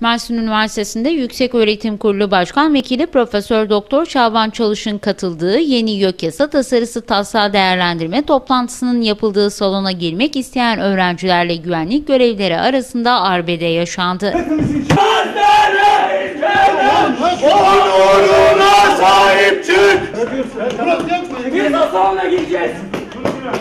Mersin Üniversitesi'nde Yüksek Öğretim Kurulu Başkan Vekili Profesör Doktor Şaban Çalış'ın katıldığı yeni YÖK yasa tasarısı taslağı değerlendirme toplantısının yapıldığı salona girmek isteyen öğrencilerle güvenlik görevlileri arasında arbede yaşandı. Onuruna sahip çık. Biz de salona gireceğiz.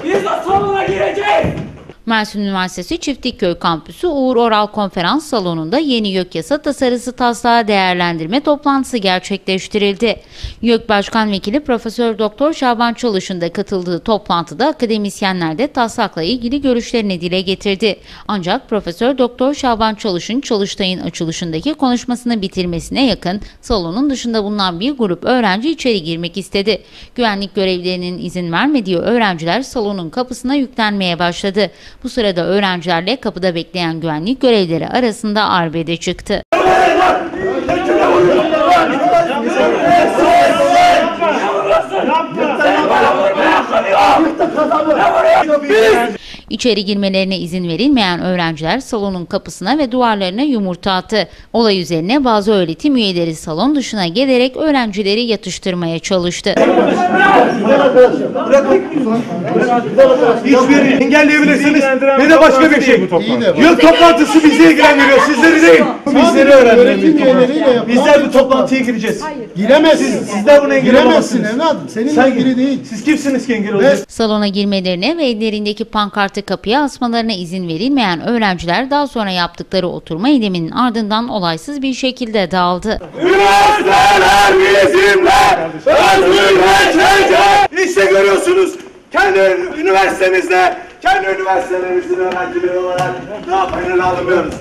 Biz de salona gireceğiz. Mersin Üniversitesi Çiftlikköy Kampüsü Uğur Oral Konferans Salonu'nda yeni YÖK yasa tasarısı taslağı değerlendirme toplantısı gerçekleştirildi. YÖK Başkan Vekili Profesör Doktor Şaban Çalış'ın da katıldığı toplantıda akademisyenler de taslakla ilgili görüşlerini dile getirdi. Ancak Profesör Doktor Şaban Çalış'ın Çalıştay'ın açılışındaki konuşmasını bitirmesine yakın salonun dışında bulunan bir grup öğrenci içeri girmek istedi. Güvenlik görevlilerinin izin vermediği öğrenciler salonun kapısına yüklenmeye başladı. Bu sırada öğrencilerle kapıda bekleyen güvenlik görevlileri arasında arbede çıktı. İçeri girmelerine izin verilmeyen öğrenciler salonun kapısına ve duvarlarına yumurta attı. Olay üzerine bazı öğretim üyeleri salon dışına gelerek öğrencileri yatıştırmaya çalıştı. Hiçbirini engelleyebilirsiniz. Ne de başka bir şey. Yıl toplantısı bizi ilgilendiriyor. Sizleri değil. Bizleri yapılan Bizler bu toplantıya gireceğiz. Giremezsin. Sizler buna engel Giremezsin olamazsınız. evladım. Seninle Sen ilgili değil. Siz kimsiniz ki engel? Salona girmelerine ve ellerindeki pankartı kapıya asmalarına izin verilmeyen öğrenciler daha sonra yaptıkları oturma eyleminin ardından olaysız bir şekilde dağıldı. Üniversiteler bizimle özgürleşecek. İşte görüyorsunuz kendi üniversitemizde, kendi üniversitelerimizin öğrencileri olarak ne yapayım almıyoruz.